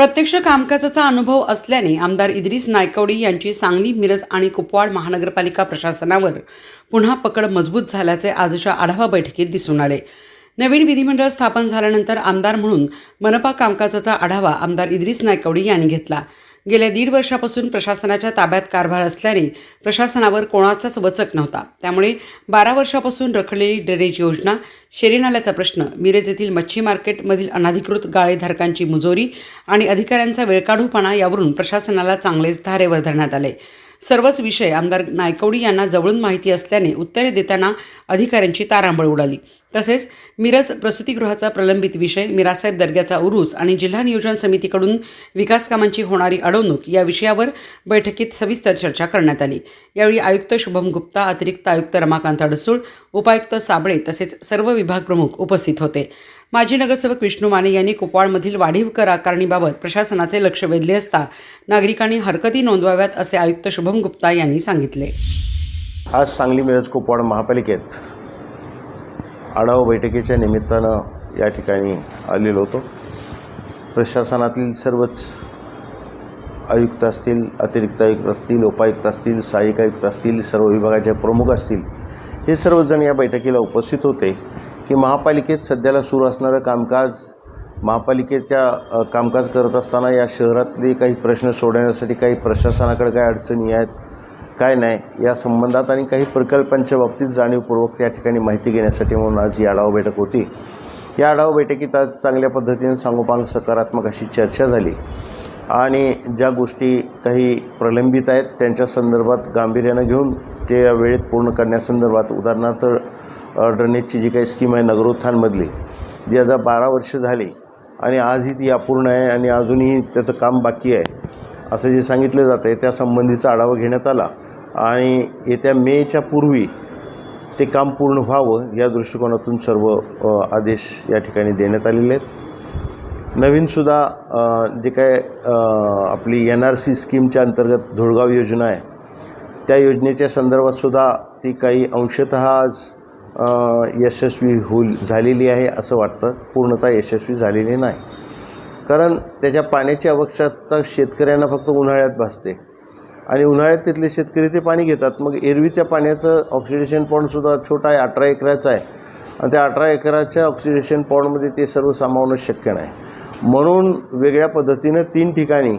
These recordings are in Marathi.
प्रत्यक्ष कामकाजाचा अनुभव असल्याने आमदार इद्रिस नायकवडी यांची सांगली मिरज आणि कुपवाड महानगरपालिका प्रशासनावर पुन्हा पकड मजबूत झाल्याचे आजच्या आढावा बैठकीत दिसून आले. नवीन विधिमंडळ स्थापन झाल्यानंतर आमदार म्हणून मनपा कामकाजाचा आढावा आमदार इद्रिस नायकवडी यांनी घेतला. गेल्या दीड वर्षापासून प्रशासनाच्या ताब्यात कारभार असल्याने प्रशासनावर कोणाचाच वचक नव्हता. त्यामुळे बारा वर्षापासून रखडलेली ड्रेनेज योजना शेरीनाल्याचा प्रश्न मिरज येथील मच्छी मार्केटमधील अनाधिकृत गाळेधारकांची मुजोरी आणि अधिकाऱ्यांचा वेळकाढूपणा यावरून प्रशासनाला चांगलेच धारेवर धरण्यात आले. सर्वच विषय आमदार नायकवडी यांना जवळून माहिती असल्याने उत्तरे देताना अधिकाऱ्यांची तारांबळ उडाली. तसेच मिरज प्रसूतीगृहाचा प्रलंबित विषय मिरासाहेब दर्ग्याचा उरूस आणि जिल्हा नियोजन समितीकडून विकास कामांची होणारी अडवणूक या विषयावर बैठकीत सविस्तर चर्चा करण्यात आली. यावेळी आयुक्त शुभम गुप्ता अतिरिक्त आयुक्त रमाकांत अडसूळ उपायुक्त साबळे तसेच सर्व विभाग प्रमुख उपस्थित होते. माजी नगरसेवक विष्णू माने यांनी कुपवाडमधील वाढीव कर आकारणीबाबत प्रशासनाचे लक्ष वेधले असता नागरिकांनी हरकती नोंदवाव्यात असे आयुक्त शुभम गुप्ता यांनी सांगितले. आज सांगली मिरज कुपवाड महापालिकेत आढावा बैठकीच्या निमित्तानं या ठिकाणी आलेलो होतो. प्रशासनातील सर्वच आयुक्त असतील अतिरिक्त आयुक्त असतील उपायुक्त असतील सहाय्यक आयुक्त असतील सर्व विभागाचे प्रमुख असतील हे सर्वजण या बैठकीला उपस्थित होते. की महापालिकेत सध्याला सुरू असणारं कामकाज महापालिकेच्या कामकाज करत असताना या शहरातले काही प्रश्न सोडवण्यासाठी काही प्रशासनाकडे काय अडचणी आहेत काय नाही या संबंधात आणि काही प्रकल्पांच्या बाबतीत जाणीवपूर्वक या ठिकाणी माहिती घेण्यासाठी म्हणून आज ही आढावा बैठक होती. या आढावा बैठकीत आज चांगल्या पद्धतीने सांगोपांग सकारात्मक अशी चर्चा झाली आणि ज्या गोष्टी काही प्रलंबित आहेत त्यांच्या संदर्भात गांभीर्यानं घेऊन ते या वेळेत पूर्ण करण्यासंदर्भात उदाहरणार्थ ड्रेनेजची जी काही स्कीम आहे नगरोत्थानमधली जी आता बारा वर्ष झाली आणि आजही ती अपूर्ण आहे आणि अजूनही त्याचं काम बाकी आहे. असं जे सांगितलं जातं आहे त्या संबंधीचा आढावा घेण्यात आला आणि येत्या मेच्या पूर्वी ते काम पूर्ण व्हावं या दृष्टिकोनातून सर्व आदेश या ठिकाणी देण्यात आलेले आहेत. नवीनसुद्धा जे काय आपली एन आर सी स्कीमच्या अंतर्गत धुळगाव योजना आहे त्या योजनेच्या संदर्भातसुद्धा ती काही अंशतः आज यशस्वी होईल झालेली आहे असं वाटतं. पूर्णतः यशस्वी झालेली नाही. कारण त्याच्या पाण्याची आवश्यकता शेतकऱ्यांना फक्त उन्हाळ्यात भासते. आणि उन्हाळ्यात तिथले शेतकरी ते पाणी घेतात. मग एरवी त्या पाण्याचं ऑक्सिडेशन पॉईंटसुद्धा छोटा आहे अठरा एकराचा आहे. आणि त्या अठरा एकराच्या ऑक्सिडेशन पॉईंटमध्ये ते सर्व सामावणं शक्य नाही. म्हणून वेगळ्या पद्धतीनं तीन ठिकाणी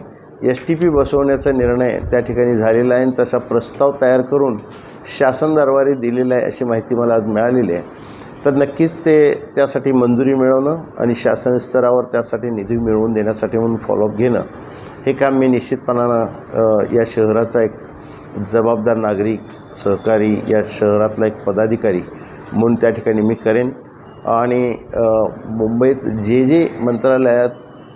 एस टी पी बसवण्याचा निर्णय त्या ठिकाणी झालेला आहे आणि तसा प्रस्ताव तयार करून शासन दरबारी दिलेला आहे अशी माहिती मला आज मिळालेली आहे. तर नक्कीच ते त्यासाठी मंजुरी मिळवणं आणि शासन स्तरावर त्यासाठी निधी मिळवून देण्यासाठी म्हणून फॉलोअप घेणं हे काम मी निश्चितपणानं या शहराचा एक जबाबदार नागरिक सहकारी या शहरातला एक पदाधिकारी म्हणून त्या ठिकाणी मी करेन. आणि मुंबईत जे जे मंत्रालयात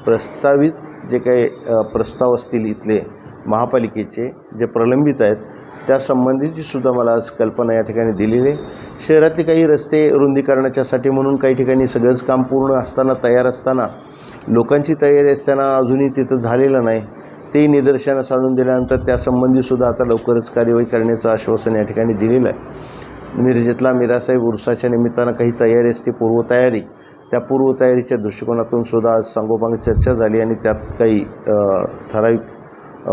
प्रस्तावित जे काही प्रस्ताव असतील इथले महापालिकेचे जे प्रलंबित आहेत त्या संबंधीची सुद्धा मला आज कल्पना या ठिकाणी दिलेली आहे. शहरातले काही रस्ते रुंदीकरणाच्यासाठी म्हणून काही ठिकाणी सगळंच काम पूर्ण असताना तयार असताना लोकांची तयारी असताना अजूनही तिथं झालेलं नाही. तेही निदर्शनास आणून दिल्यानंतर त्यासंबंधीसुद्धा आता लवकरच कार्यवाही करण्याचं आश्वासन या ठिकाणी दिलेलं आहे. मिरजेतला मिरासाहेब उर्साच्या निमित्तानं काही तयारी असते पूर्वतयारी त्या पूर्वतयारीच्या दृष्टिकोनातून सुद्धा आज सांगोपांग चर्चा झाली आणि त्यात काही ठराविक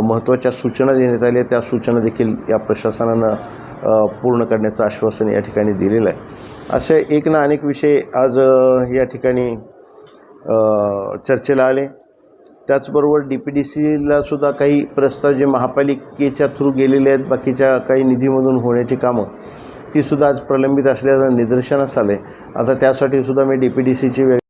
महत्त्वाच्या सूचना देण्यात आल्या. त्या सूचना देखील या प्रशासनानं पूर्ण करण्याचं आश्वासन या ठिकाणी दिलेलं आहे. असे एक ना अनेक विषय आज या ठिकाणी चर्चेला आले. त्याचबरोबर डी पी डी सीला सुद्धा काही प्रस्ताव जे महापालिकेच्या थ्रू गेलेले आहेत बाकीच्या काही निधीमधून होण्याची कामं तीसुद्धा आज प्रलंबित असल्याचं निदर्शनास आलं आहे आता त्यासाठी सुद्धा मी डी पी डी सीची वेग